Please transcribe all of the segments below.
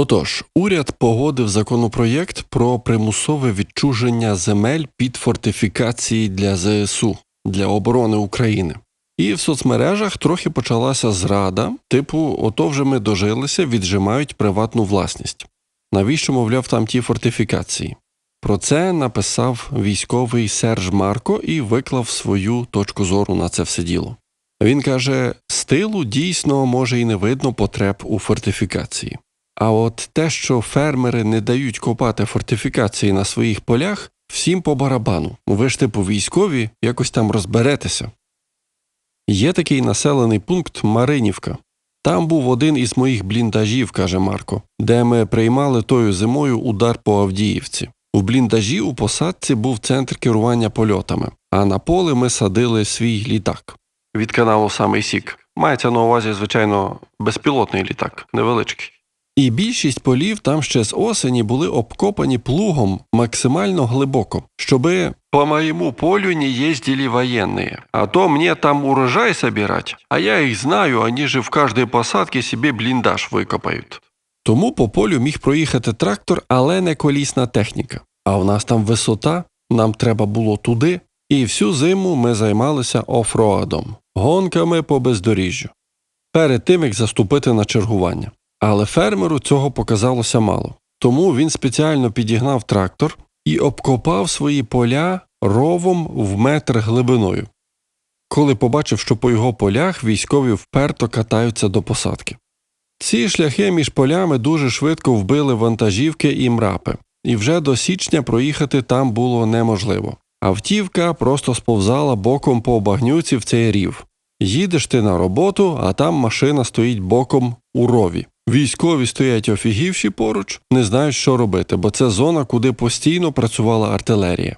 Отож, уряд погодив законопроєкт про примусове відчуження земель під фортифікації для ЗСУ для оборони України. І в соцмережах трохи почалася зрада, типу, ото вже ми дожилися, віджимають приватну власність. Навіщо, мовляв, там ті фортифікації? Про це написав військовий Серж Марко і виклав свою точку зору на це все діло. Він каже: з тилу дійсно може і не видно потреб у фортифікації. А от те, що фермери не дають копати фортифікації на своїх полях, всім по барабану. Ви ж типу військові якось там розберетеся. Є такий населений пункт Маринівка. Там був один із моїх бліндажів, каже Марко, де ми приймали тою зимою удар по Авдіївці. У бліндажі у посадці був центр керування польотами, а на поле ми садили свій літак. Від каналу Самий Сік. Мається на увазі, звичайно, безпілотний літак, невеличкий. І більшість полів там ще з осені були обкопані плугом максимально глибоко, щоби по моєму полю не їздили воєнні, а то мені там урожай собирать, а я їх знаю, вони же в кожній посадці собі бліндаж викопають. Тому по полю міг проїхати трактор, але не колісна техніка. А в нас там висота, нам треба було туди, і всю зиму ми займалися офроадом, гонками по бездоріжжю. Перед тим як заступити на чергування. Але фермеру цього показалося мало. Тому він спеціально підігнав трактор і обкопав свої поля ровом в метр глибиною. Коли побачив, що по його полях військові вперто катаються до посадки. Ці шляхи між полями дуже швидко вбили вантажівки і мрапи, і вже до січня проїхати там було неможливо. Автівка просто сповзала боком по багнюці в цей рів. Їдеш ти на роботу, а там машина стоїть боком у рові. Військові стоять офігівші поруч, не знають, що робити, бо це зона, куди постійно працювала артилерія.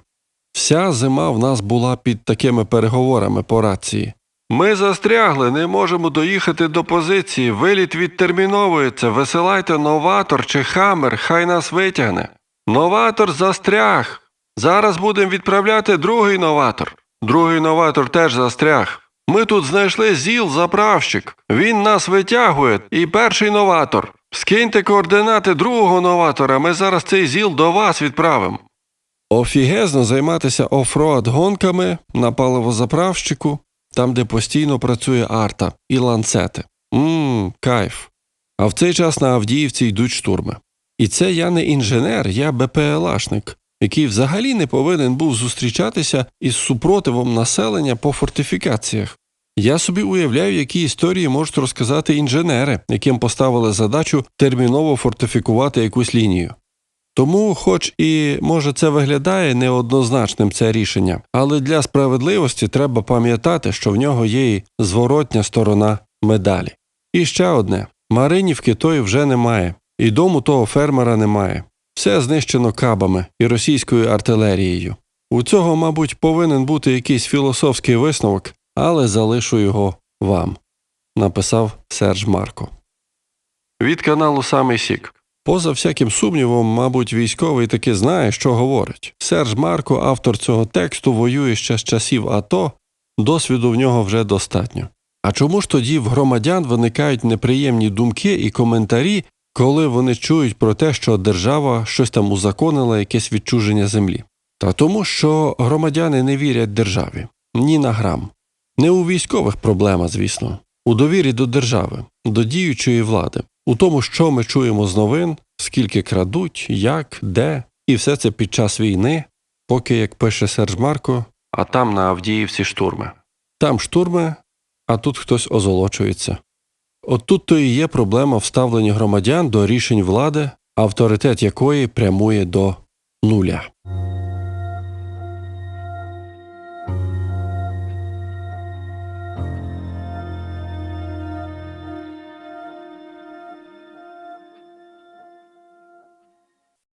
Вся зима в нас була під такими переговорами по рації. Ми застрягли, не можемо доїхати до позиції, виліт відтерміновується, висилайте новатор чи хамер, хай нас витягне. Новатор застряг. Зараз будемо відправляти другий новатор. Другий новатор теж застряг. Ми тут знайшли зіл заправщик. Він нас витягує, і перший новатор. Скиньте координати другого новатора, ми зараз цей зіл до вас відправимо. Офігезно займатися офроад гонками на паливозаправщику, там, де постійно працює арта і ланцети. Ммм, кайф. А в цей час на Авдіївці йдуть штурми. І це я не інженер, я БПЛАшник, який взагалі не повинен був зустрічатися із супротивом населення по фортифікаціях. Я собі уявляю, які історії можуть розказати інженери, яким поставили задачу терміново фортифікувати якусь лінію. Тому, хоч і може це виглядає неоднозначним це рішення, але для справедливості треба пам'ятати, що в нього є і зворотня сторона медалі. І ще одне Маринівки тої вже немає, і дому того фермера немає. Все знищено кабами і російською артилерією. У цього, мабуть, повинен бути якийсь філософський висновок, але залишу його вам, написав Серж Марко. Від каналу Самий Сік. Поза всяким сумнівом, мабуть, військовий таки знає, що говорить. Серж Марко, автор цього тексту, воює ще з часів АТО, досвіду в нього вже достатньо. А чому ж тоді в громадян виникають неприємні думки і коментарі, коли вони чують про те, що держава щось там узаконила, якесь відчуження землі? Та тому, що громадяни не вірять державі ні на грам. Не у військових проблема, звісно, у довірі до держави, до діючої влади, у тому, що ми чуємо з новин, скільки крадуть, як, де, і все це під час війни, поки, як пише Серж Марко, а там на Авдіївці штурми. Там штурми, а тут хтось озолочується. От тут то і є проблема вставлення громадян до рішень влади, авторитет якої прямує до нуля.